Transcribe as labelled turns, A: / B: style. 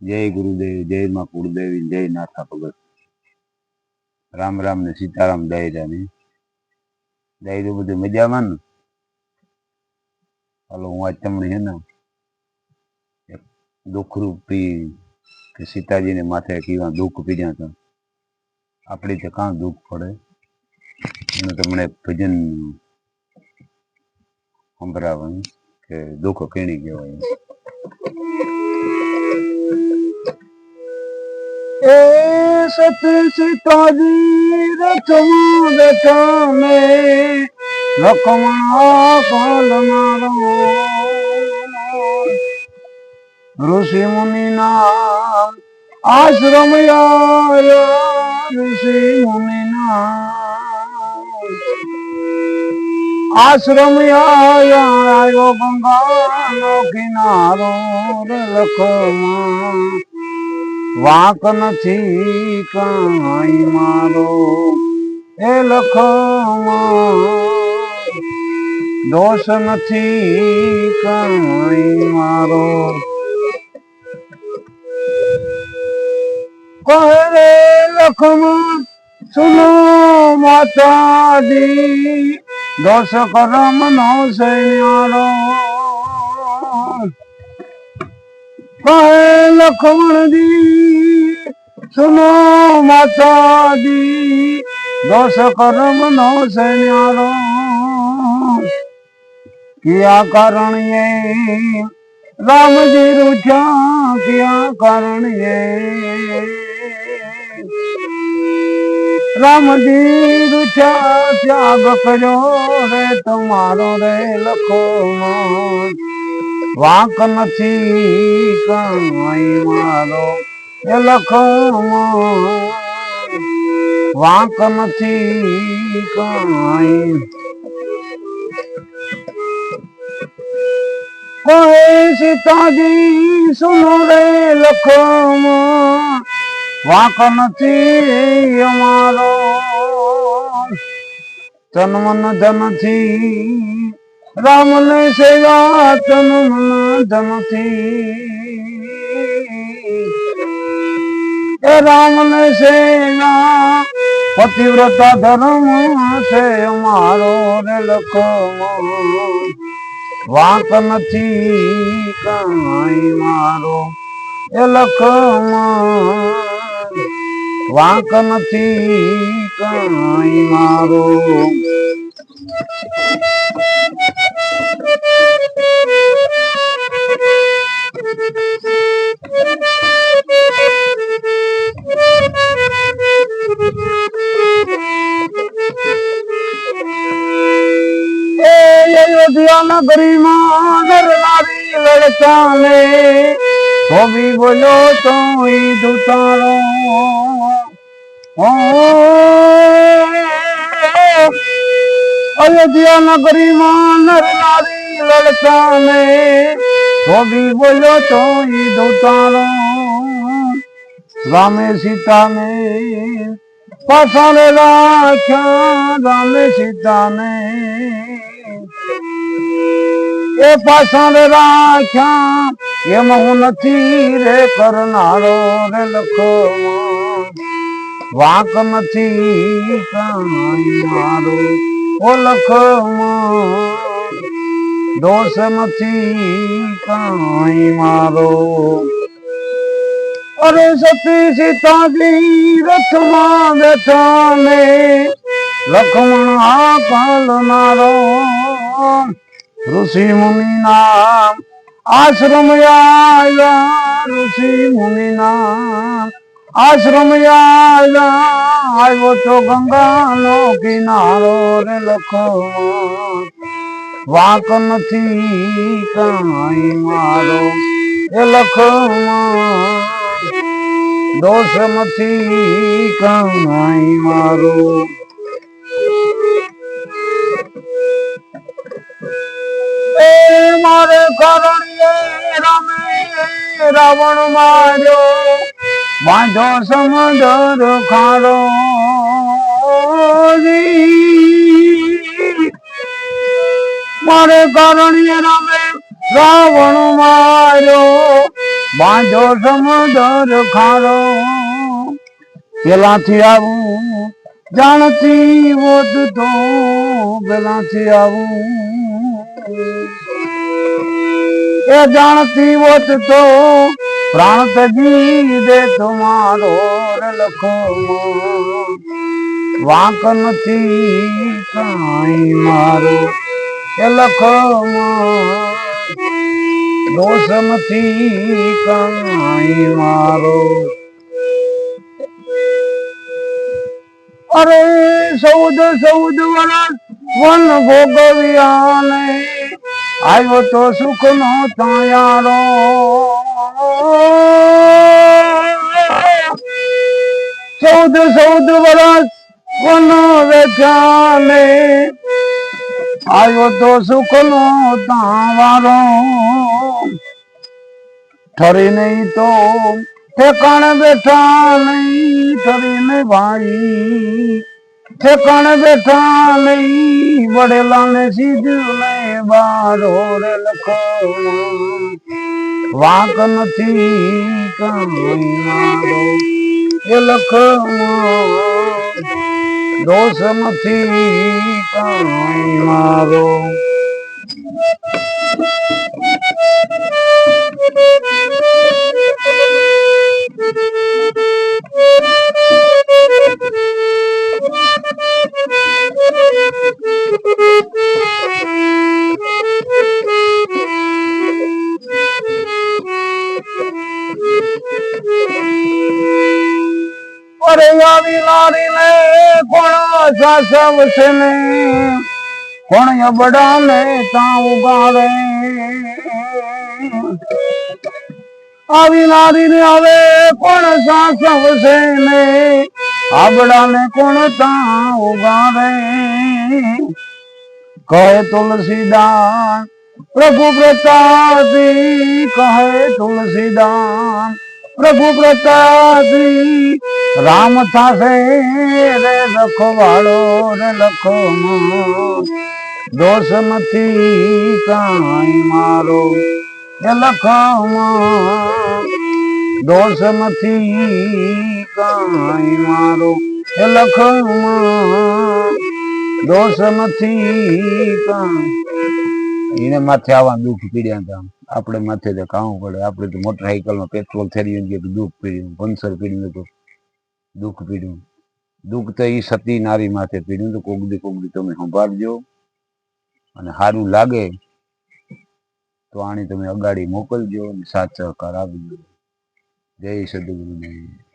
A: જય ગુરુદેવ, જય માં કુળદેવી, જય નાથા ભગત. રામ રામ ને સીતારામ દાયરા ને. દાયરું બધું મજામાં ને? હાલો, હું આજ તમને છે ને દુઃખરૂપ પી કે સીતાજીને માથે કેવા દુઃખ પીડ્યા હતા. આપણી તો કાં દુઃખ પડે? એનું તમને ભજન સંભળાવવાનું કે દુઃખ કેણી કહેવાય
B: એ સત સીતાજી રથમાં બેઠા ને લખમણા કાલ મારો ઋષિ મુનિ નામ આશ્રમ આયા ઋષિ મુનિ નામ આશ્રમ આવ્યો ગંગાનો કિનારો વાંક નથી કાંઈ મારો. એ લખમાં દોષ નથી કાંઈ મારો. કહે લખમાં સુનો માતાજી. દોષ કરમ નો કહે લખમણજી સુનો માતાજી, દોષ કરમ નો સૈન્યારો કિયા કારણ્ય રામજી રૂઠ્યા, કિયા કારણ્ય રામજી રૂઠ્યા, ત્યાગ કર્યો રે, તમારો રે લખો. વાંક નથી કાંઈ મારો. એ લખમાં વાંક નથી કાંઈ. કહે સીતાજી સુનો રે લખમાં વાંક નથી અમારો. તન મન ધનથી રામ ને સેવા તન ધનથી એ રામ ને સેવા પતિવ્રતા ધર્મ છે અમારો રે લખો વાંક નથી કાંઈ મારો એ લખમાં વાંક નથી કાંઈ મારો. નગરીમાં નર નારી લડતા ને તો બી બોલ્યો તો દુતારો અયોધ્યા નગરીમાં નર નારી લડતા ને તો બી બોલ્યો તો દુતારો રામે સીતાને, પાછા રાખ્યા રામે સીતાને. એ પાછળ રાખ્યા. એમ હું નથી રે કરનારો રે લખો વાંક નથી મારો, ઓ લખો દોષ નથી કાંઈ મારો. અરે સતી સીતાજી, રથમાં બેઠા ને લખમણ આ પાલનારો. ઋષિ મુનિ નામ આશ્રમ આયા ઋષિ મુનિ નામ આશ્રમ આયા આવ્યો તો ગંગાનો કિનારો રે લખો વાંક નથી કાંઈ મારો એ લખો દોષ નથી કાંઈ મારો રાવણ માર્યો બાંધો સમદર ખાડો મારે કરણીએ રમે રાવણ માર્યો બાંધો સમુદર ખારો. પેલાથી આવું જાણતી વધતો પેલાથી આવું એ જાણતી હોત તો પ્રાણ તજી દે તમારો લખો વાંક નથી કાંઈ મારો એ લખો દોષ નથી કાંઈ મારો. અરે સૌદ સૌદ વરસ વન ભોગવ્યાને આવ્યો તો સુખ નો તાયારો. ચૌદ ચૌદ વર્ષ કોનો વેચાને? આવ્યો તો સુખ નો તાવારો. ઠરી નહીં તો ઠેકાણ બેઠા નહીં ઠરી નહીં ભાઈ ઠેકાણે બેઠા નહીં વડેલા ને સીધું નહીં બારો રે લખો વાંક નથી કાંઈ મારો એ લખો દોષ નથી કાંઈ મારો Thank આવી લારી ને કોણ સાસવશે ને કોણ અબડા ને તા ઉગાડે આવી લારી ને હવે કોણ સાસવશે ને આબડા ને કોણ તા ઉગાડે કહે તુલસીદાન, પ્રભુ પ્રતાપી કહે તુલસીદાસ પ્રભુ પ્રતાપી રામ થાશે રે લખવાળો, રે લખો દોષ નથી કાંઈ મારો એ લખમાં દોષ નથી કાંઈ મારો એ લખમાં દોષ નથી કાંઈ. એને માથે આવા દુઃખ પીડ્યા હતા. આપણે માથે તો કાવું પડે. આપણે તો મોટરસાઇકલમાં પેટ્રોલ થઈ ગયું દુઃખ પીડ્યું પંચર પીડ્યું તો દુઃખ પીડ્યું. દુઃખ તો એ સતી નારી માથે પીડ્યું તો કોગદી કોગદી તમે સંભાળજો. અને સારું લાગે તો આની તમે અગાડી મોકલજો અને સાથ સહકાર આપજો. જય સદગુરુદેવ.